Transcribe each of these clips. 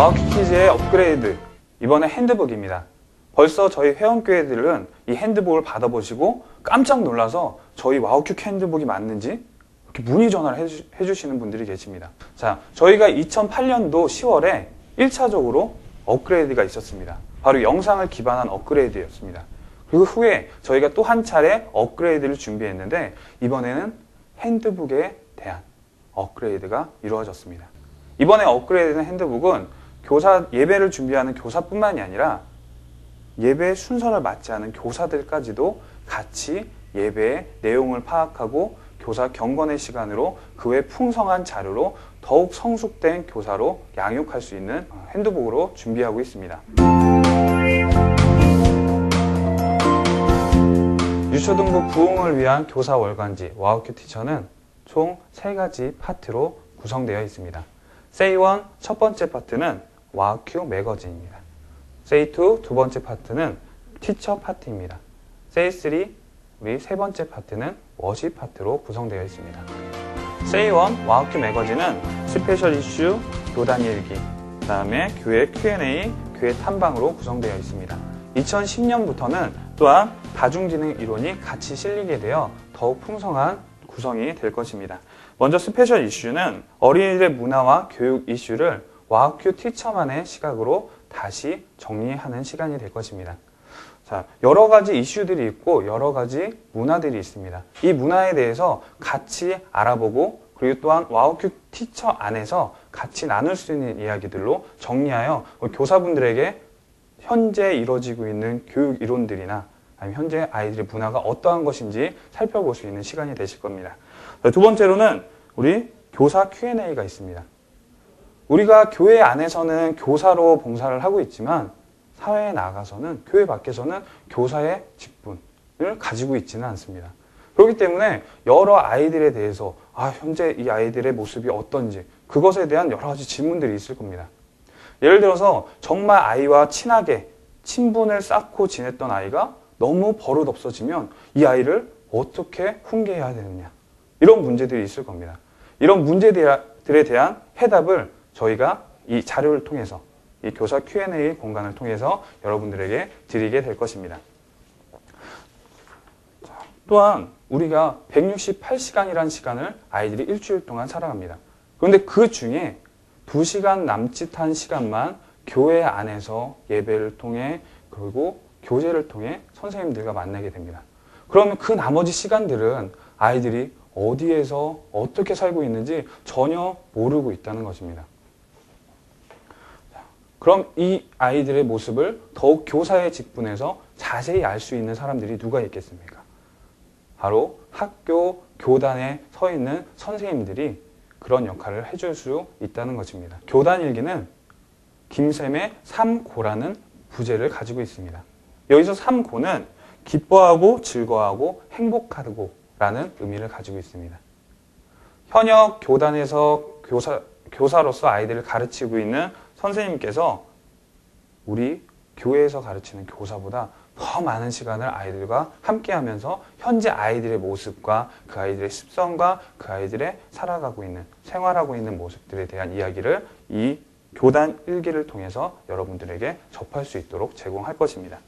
와우 키키즈의 업그레이드 이번에 핸드북입니다. 벌써 저희 회원교회들은 이 핸드북을 받아보시고 깜짝 놀라서 저희 와우큐 핸드북이 맞는지 이렇게 문의 전화를 해주, 해주시는 분들이 계십니다. 자, 저희가 2008년도 10월에 1차적으로 업그레이드가 있었습니다. 바로 영상을 기반한 업그레이드였습니다. 그 후에 저희가 또 한 차례 업그레이드를 준비했는데 이번에는 핸드북에 대한 업그레이드가 이루어졌습니다. 이번에 업그레이드된 핸드북은 교사 예배를 준비하는 교사뿐만이 아니라 예배 순서를 맞지 않은 교사들까지도 같이 예배의 내용을 파악하고 교사 경건의 시간으로 그 외 풍성한 자료로 더욱 성숙된 교사로 양육할 수 있는 핸드북으로 준비하고 있습니다. 유초등부 부흥을 위한 교사 월간지 와우큐 티처는 총 세 가지 파트로 구성되어 있습니다. 세이원 첫 번째 파트는 와우큐 매거진입니다. 세이2 두 번째 파트는 티처 파트입니다. 세이3 우리 세 번째 파트는 워시 파트로 구성되어 있습니다. 세이1 와우큐 매거진은 스페셜 이슈, 교단 일기, 그 다음에 교회 Q&A, 교회 탐방으로 구성되어 있습니다. 2010년부터는 또한 다중지능 이론이 같이 실리게 되어 더욱 풍성한 구성이 될 것입니다. 먼저 스페셜 이슈는 어린이들의 문화와 교육 이슈를 와우큐 티처만의 시각으로 다시 정리하는 시간이 될 것입니다. 자, 여러 가지 이슈들이 있고 여러 가지 문화들이 있습니다. 이 문화에 대해서 같이 알아보고 그리고 또한 와우큐 티처 안에서 같이 나눌 수 있는 이야기들로 정리하여 교사분들에게 현재 이루어지고 있는 교육 이론들이나 현재 아이들의 문화가 어떠한 것인지 살펴볼 수 있는 시간이 되실 겁니다. 두 번째로는 우리 교사 Q&A가 있습니다. 우리가 교회 안에서는 교사로 봉사를 하고 있지만 사회에 나가서는 교회 밖에서는 교사의 직분을 가지고 있지는 않습니다. 그렇기 때문에 여러 아이들에 대해서 아, 현재 이 아이들의 모습이 어떤지 그것에 대한 여러 가지 질문들이 있을 겁니다. 예를 들어서 정말 아이와 친하게 친분을 쌓고 지냈던 아이가 너무 버릇 없어지면 이 아이를 어떻게 훈계해야 되느냐 이런 문제들이 있을 겁니다. 이런 문제들에 대한 해답을 저희가 이 자료를 통해서 이 교사 Q&A 공간을 통해서 여러분들에게 드리게 될 것입니다. 또한 우리가 168시간이라는 시간을 아이들이 일주일 동안 살아갑니다. 그런데 그 중에 2시간 남짓한 시간만 교회 안에서 예배를 통해 그리고 교제를 통해 선생님들과 만나게 됩니다. 그러면 그 나머지 시간들은 아이들이 어디에서 어떻게 살고 있는지 전혀 모르고 있다는 것입니다. 그럼 이 아이들의 모습을 더욱 교사의 직분에서 자세히 알 수 있는 사람들이 누가 있겠습니까? 바로 학교 교단에 서 있는 선생님들이 그런 역할을 해줄 수 있다는 것입니다. 교단 일기는 김샘의 3고라는 부제를 가지고 있습니다. 여기서 3고는 기뻐하고 즐거워하고 행복하고 라는 의미를 가지고 있습니다. 현역 교단에서 교사, 교사로서 아이들을 가르치고 있는 선생님께서 우리 교회에서 가르치는 교사보다 더 많은 시간을 아이들과 함께 하면서 현재 아이들의 모습과 그 아이들의 습성과 그 아이들의 살아가고 있는, 생활하고 있는 모습들에 대한 이야기를 이 교단 일기를 통해서 여러분들에게 접할 수 있도록 제공할 것입니다.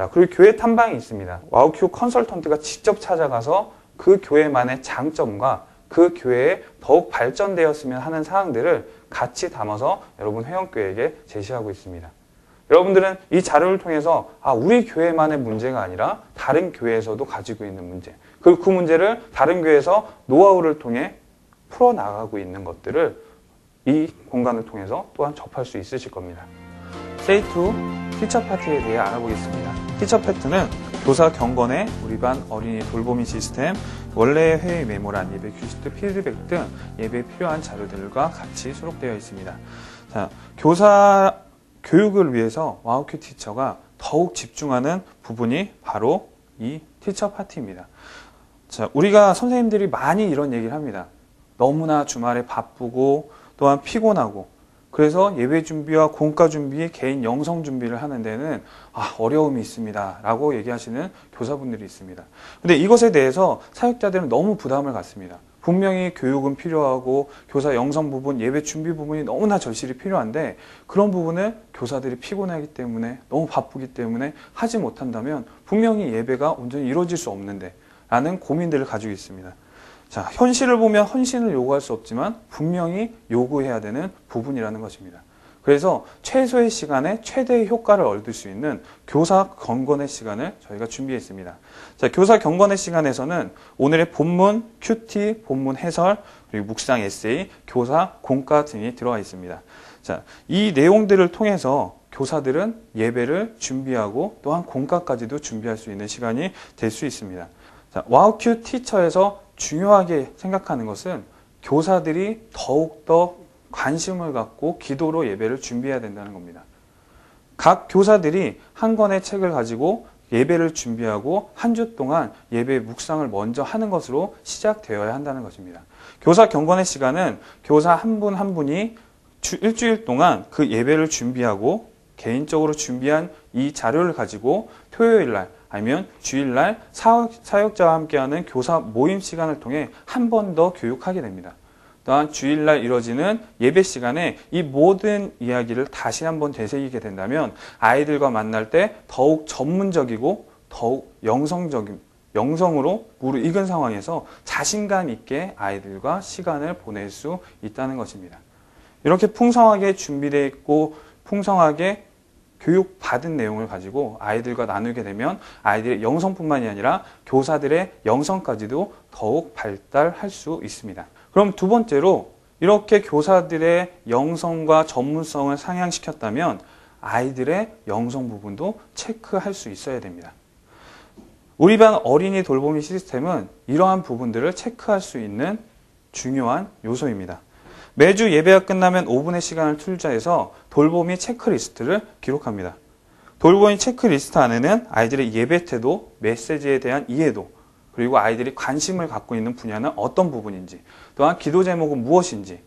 자, 그리고 교회 탐방이 있습니다. 와우큐 컨설턴트가 직접 찾아가서 그 교회만의 장점과 그 교회에 더욱 발전되었으면 하는 사항들을 같이 담아서 여러분 회원교회에게 제시하고 있습니다. 여러분들은 이 자료를 통해서 아, 우리 교회만의 문제가 아니라 다른 교회에서도 가지고 있는 문제, 그리고 그 문제를 다른 교회에서 노하우를 통해 풀어나가고 있는 것들을 이 공간을 통해서 또한 접할 수 있으실 겁니다. 세이2 티처 파티에 대해 알아보겠습니다. 티처 파트는 교사 경건의 우리 반 어린이 돌보미 시스템, 원래 회의 메모란, 예배 퀴즈트, 피드백 등 예배에 필요한 자료들과 같이 수록되어 있습니다. 자, 교사 교육을 위해서 와우큐 티처가 더욱 집중하는 부분이 바로 이 티처 파티입니다. 자, 우리가 선생님들이 많이 이런 얘기를 합니다. 너무나 주말에 바쁘고 또한 피곤하고 그래서 예배 준비와 공과 준비, 개인 영성 준비를 하는 데는 아, 어려움이 있습니다. 라고 얘기하시는 교사분들이 있습니다. 근데 이것에 대해서 사역자들은 너무 부담을 갖습니다. 분명히 교육은 필요하고 교사 영성 부분, 예배 준비 부분이 너무나 절실히 필요한데 그런 부분을 교사들이 피곤하기 때문에 너무 바쁘기 때문에 하지 못한다면 분명히 예배가 온전히 이루어질 수 없는데 라는 고민들을 가지고 있습니다. 자, 현실을 보면 헌신을 요구할 수 없지만 분명히 요구해야 되는 부분이라는 것입니다. 그래서 최소의 시간에 최대의 효과를 얻을 수 있는 교사 경건의 시간을 저희가 준비했습니다. 자, 교사 경건의 시간에서는 오늘의 본문, 큐티, 본문 해설, 그리고 묵상 에세이, 교사 공과 등이 들어가 있습니다. 자, 이 내용들을 통해서 교사들은 예배를 준비하고 또한 공과까지도 준비할 수 있는 시간이 될 수 있습니다. 자, 와우큐 티처에서 중요하게 생각하는 것은 교사들이 더욱더 관심을 갖고 기도로 예배를 준비해야 된다는 겁니다. 각 교사들이 한 권의 책을 가지고 예배를 준비하고 한 주 동안 예배 묵상을 먼저 하는 것으로 시작되어야 한다는 것입니다. 교사 경건의 시간은 교사 한 분한 한 분이 주, 일주일 동안 그 예배를 준비하고 개인적으로 준비한 이 자료를 가지고 토요일 날 아니면 주일날 사역, 사역 자와 함께하는 교사 모임 시간을 통해 한 번 더 교육하게 됩니다. 또한 주일날 이루어지는 예배 시간에 이 모든 이야기를 다시 한번 되새기게 된다면 아이들과 만날 때 더욱 전문적이고 더욱 영성적인 영성으로 무르익은 상황에서 자신감 있게 아이들과 시간을 보낼 수 있다는 것입니다. 이렇게 풍성하게 준비되어 있고 풍성하게 교육받은 내용을 가지고 아이들과 나누게 되면 아이들의 영성뿐만이 아니라 교사들의 영성까지도 더욱 발달할 수 있습니다. 그럼 두 번째로 이렇게 교사들의 영성과 전문성을 상향시켰다면 아이들의 영성 부분도 체크할 수 있어야 됩니다. 우리 반 어린이 돌보미 시스템은 이러한 부분들을 체크할 수 있는 중요한 요소입니다. 매주 예배가 끝나면 5분의 시간을 투자해서 돌보미 체크리스트를 기록합니다. 돌보미 체크리스트 안에는 아이들의 예배 태도, 메시지에 대한 이해도, 그리고 아이들이 관심을 갖고 있는 분야는 어떤 부분인지, 또한 기도 제목은 무엇인지,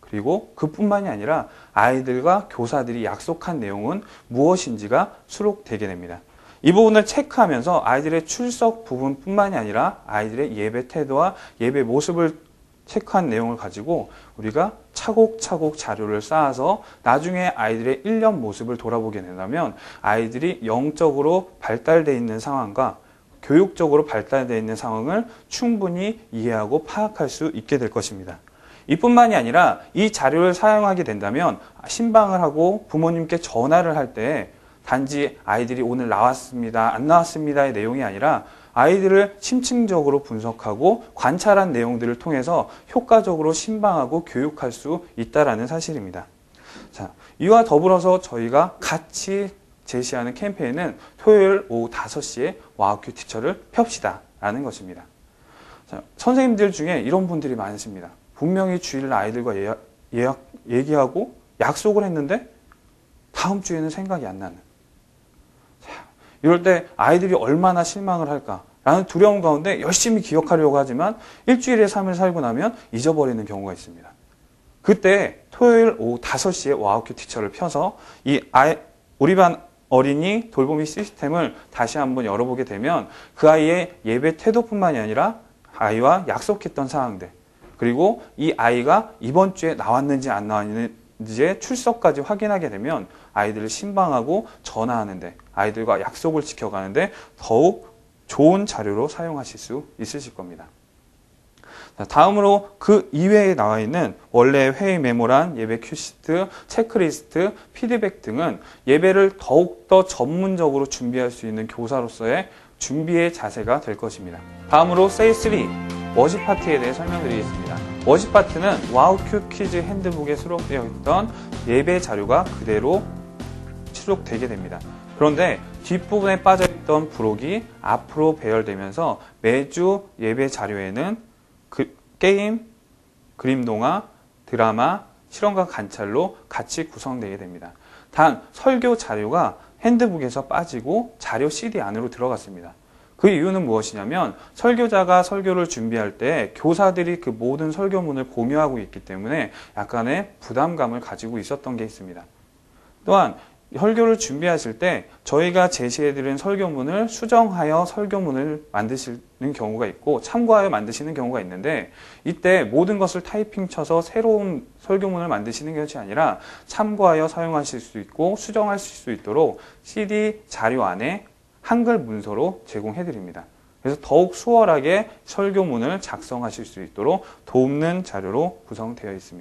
그리고 그뿐만이 아니라 아이들과 교사들이 약속한 내용은 무엇인지가 수록되게 됩니다. 이 부분을 체크하면서 아이들의 출석 부분뿐만이 아니라 아이들의 예배 태도와 예배 모습을 체크한 내용을 가지고 우리가 차곡차곡 자료를 쌓아서 나중에 아이들의 1년 모습을 돌아보게 된다면 아이들이 영적으로 발달되어 있는 상황과 교육적으로 발달되어 있는 상황을 충분히 이해하고 파악할 수 있게 될 것입니다. 이뿐만이 아니라 이 자료를 사용하게 된다면 신방을 하고 부모님께 전화를 할 때 단지 아이들이 오늘 나왔습니다, 안 나왔습니다의 내용이 아니라 아이들을 심층적으로 분석하고 관찰한 내용들을 통해서 효과적으로 신방하고 교육할 수 있다라는 사실입니다. 자, 이와 더불어서 저희가 같이 제시하는 캠페인은 토요일 오후 5시에 와우큐 티처를 펴시다 라는 것입니다. 자, 선생님들 중에 이런 분들이 많으십니다. 분명히 주일 아이들과 예약, 예약, 얘기하고 약속을 했는데 다음 주에는 생각이 안 나는. 이럴 때 아이들이 얼마나 실망을 할까 라는 두려움 가운데 열심히 기억하려고 하지만 일주일에 3일 살고 나면 잊어버리는 경우가 있습니다. 그때 토요일 오후 5시에 와우큐 티처를 펴서 이 아이, 우리 반 어린이 돌보미 시스템을 다시 한번 열어보게 되면 그 아이의 예배 태도뿐만이 아니라 아이와 약속했던 사항들 그리고 이 아이가 이번 주에 나왔는지 안 나왔는지 의 출석까지 확인하게 되면 아이들을 신방하고 전화하는데 아이들과 약속을 지켜가는데 더욱 좋은 자료로 사용하실 수 있으실 겁니다. 다음으로 그 이외에 나와 있는 원래 회의 메모란, 예배 큐시트, 체크리스트, 피드백 등은 예배를 더욱더 전문적으로 준비할 수 있는 교사로서의 준비의 자세가 될 것입니다. 다음으로 세이3 워십 파트에 대해 설명드리겠습니다. 워십 파트는 와우큐 퀴즈 핸드북에 수록되어 있던 예배 자료가 그대로 수록되게 됩니다. 그런데 뒷부분에 빠져있던 부록이 앞으로 배열되면서 매주 예배 자료에는 그 게임, 그림 동화, 드라마, 실험과 관찰로 같이 구성되게 됩니다. 단 설교 자료가 핸드북에서 빠지고 자료 CD 안으로 들어갔습니다. 그 이유는 무엇이냐면 설교자가 설교를 준비할 때 교사들이 그 모든 설교문을 공유하고 있기 때문에 약간의 부담감을 가지고 있었던 게 있습니다. 또한 설교를 준비하실 때 저희가 제시해드린 설교문을 수정하여 설교문을 만드시는 경우가 있고 참고하여 만드시는 경우가 있는데 이때 모든 것을 타이핑 쳐서 새로운 설교문을 만드시는 것이 아니라 참고하여 사용하실 수 있고 수정하실 수 있도록 CD 자료 안에 한글 문서로 제공해 드립니다. 그래서 더욱 수월하게 설교문을 작성하실 수 있도록 돕는 자료로 구성되어 있습니다.